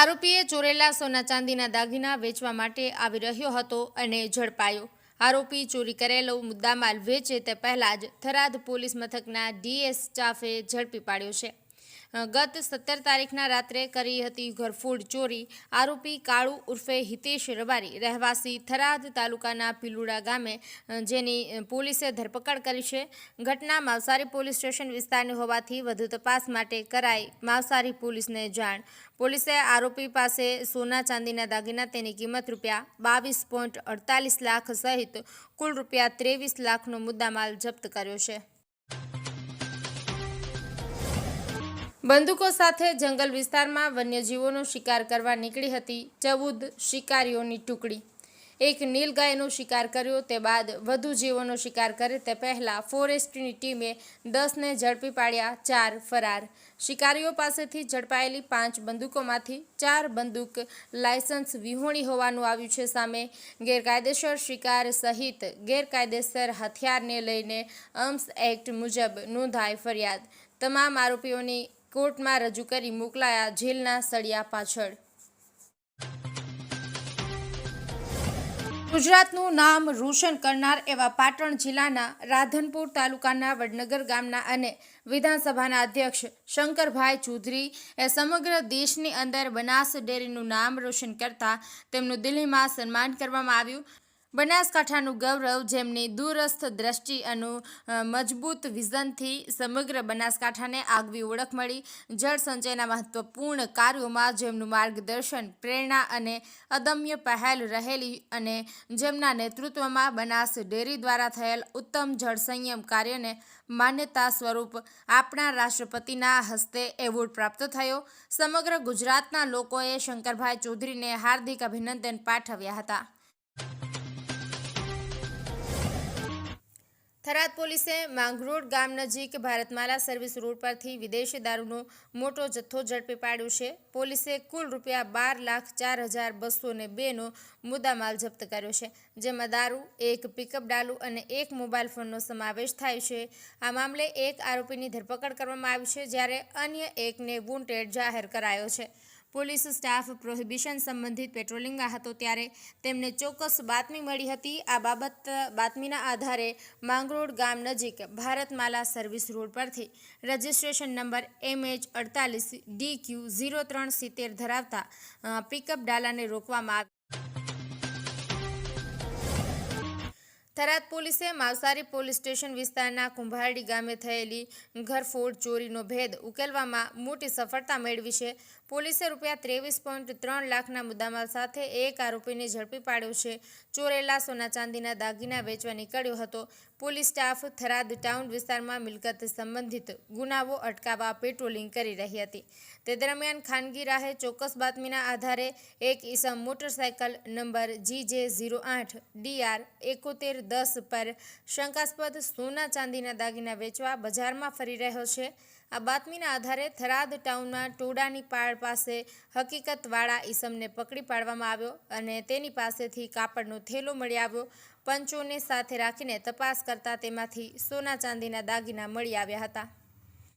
આરોપીએ ચોરેલા સોના ચાંદીના દાગીના વેચવા માટે આવી રહ્યો હતો અને ઝડપાયો. આરોપી ચોરી કરેલો મુદ્દામાલ વેચે તે પહેલા જ થરાદ પોલીસ મથકના ડીએસ સ્ટાફે ઝડપી પાડ્યો છે. ગત સત્તર તારીખના રાત્રે કરી હતી ઘરફોડ ચોરી. આરોપી કાળુ ઉર્ફે હિતેશ રબારી રહેવાસી થરાદ તાલુકાના પીલુડા ગામે જેની પોલીસે ધરપકડ કરી છે. ઘટના માવસારી પોલીસ સ્ટેશન વિસ્તારની હોવાથી વધુ તપાસ માટે કરાઈ માવસારી પોલીસને જાણ. પોલીસે આરોપી પાસે સોના ચાંદીના દાગીના તેની કિંમત રૂપિયા બાવીસ પોઈન્ટ અડતાલીસ લાખ સહિત કુલ રૂપિયા ત્રેવીસ લાખનો મુદ્દામાલ જપ્ત કર્યો છે. બંદૂકો સાથે જંગલ વિસ્તારમાં વન્યજીવોનો શિકાર કરવા નીકળી હતી ચૌદ શિકારીઓની ટુકડી. એક નીલગાયનો શિકાર કર્યો, તે બાદ વધુ જીવોનો શિકાર કરે તે પહેલાં ફોરેસ્ટની ટીમે દસને ઝડપી પાડ્યા, ચાર ફરાર. શિકારીઓ પાસેથી ઝડપાયેલી પાંચ બંદૂકોમાંથી ચાર બંદૂક લાયસન્સ વિહોણી હોવાનું આવ્યું છે સામે. ગેરકાયદેસર શિકાર સહિત ગેરકાયદેસર હથિયારને લઈને અમ્સ એક્ટ મુજબ નોંધાઈ ફરિયાદ. તમામ આરોપીઓની કોર્ટમાં રજૂ કરી મોકલાયા જેલના સળિયા પાછળ. ગુજરાતનું નામ રોશન કરનાર એવા પાટણ જિલ્લાના રાધનપુર તાલુકાના વડનગર ગામના અને વિધાનસભાના અધ્યક્ષ શંકરભાઈ ચૌધરી એ સમગ્ર દેશની અંદર બનાસ ડેરીનું નામ રોશન કરતા તેમનું દિલ્હીમાં સન્માન કરવામાં આવ્યું. બનાસકાંઠાનું ગૌરવ જેમની દૂરસ્થ દ્રષ્ટિ અને મજબૂત વિઝનથી સમગ્ર બનાસકાંઠાને આગવી ઓળખ મળી. જળ સંચયના મહત્વપૂર્ણ કાર્યોમાં જેમનું માર્ગદર્શન, પ્રેરણા અને અદમ્ય પહેલ રહેલી અને જેમના નેતૃત્વમાં બનાસ ડેરી દ્વારા થયેલ ઉત્તમ જળ સંયમ કાર્યને માન્યતા સ્વરૂપ આપણા રાષ્ટ્રપતિના હસ્તે એવોર્ડ પ્રાપ્ત થયો. સમગ્ર ગુજરાતના લોકોએ શંકરભાઈ ચૌધરીને હાર્દિક અભિનંદન પાઠવ્યા હતા. થરાદ પોલીસે માંગરોળ ગામ નજીક ભારતમાલા સર્વિસ રોડ પરથી વિદેશી દારૂનો મોટો જથ્થો ઝડપી પાડ્યો છે. પોલીસે કુલ રૂપિયા બાર લાખ ચાર હજાર બસો ને બેનો મુદ્દામાલ જપ્ત કર્યો છે, જેમાં દારૂ, એક પિકઅપ ડાલુ અને એક મોબાઈલ ફોનનો સમાવેશ થાય છે. આ મામલે એક આરોપીની ધરપકડ કરવામાં આવી છે, જ્યારે અન્ય એકને વોન્ટેડ જાહેર કરાયો છે. પોલીસ સ્ટાફ પ્રોહિબિશન સંબંધિત પેટ્રોલિંગમાં હતો ત્યારે તેમને ચોક્કસ બાતમી મળી હતી. આ બાબત, બાતમીના આધારે માંગરોળ ગામ નજીક ભારતમાલા સર્વિસ રોડ પરથી રજિસ્ટ્રેશન નંબર એમ એચ અડતાલીસ ડી ક્યુ ઝીરો ત્રણ સિત્તેર ધરાવતા પિકઅપ ડાલાને રોકવામાં આવી થરાદ પોલીસે માવસારી પોલીસ સ્ટેશન વિસ્તારના કુંભારડી ગામે થયેલી ઘરફોડ ચોરીનો ભેદ ઉકેલવામાં મોટી સફળતા મેળવી છે. પોલીસે રૂપિયા ત્રેવીસ પોઈન્ટ ત્રણ લાખના મુદ્દામાલ સાથે એક આરોપીને ઝડપી પાડ્યો છે. ચોરેલા સોના ચાંદીના દાગીના વેચવા નીકળ્યો હતો. પોલીસ સ્ટાફ થરાદ ટાઉન વિસ્તારમાં મિલકત સંબંધિત ગુનાઓ અટકાવવા પેટ્રોલિંગ કરી રહી હતી. તે દરમિયાન ખાનગી રાહે ચોક્કસ બાતમીના આધારે એક ઈસમ મોટરસાયકલ નંબર જી જે ઝીરો આઠ ડીઆર એકોતેર દસ પર શંકાસ્પદ સોના ચાંદીના દાગીના વેચવા બજારમાં ફરી રહ્યો છે. આ બાતમીના આધારે થરાદ ટાઉનમાં ટોડાની પાળ પાસે હકીકતવાળા ઈસમને પકડી પાડવામાં આવ્યો અને તેની પાસેથી કાપડનો થેલો મળી આવ્યો. પંચોને સાથે રાખીને તપાસ કરતા તેમાંથી સોના ચાંદીના દાગીના મળી આવ્યા હતા.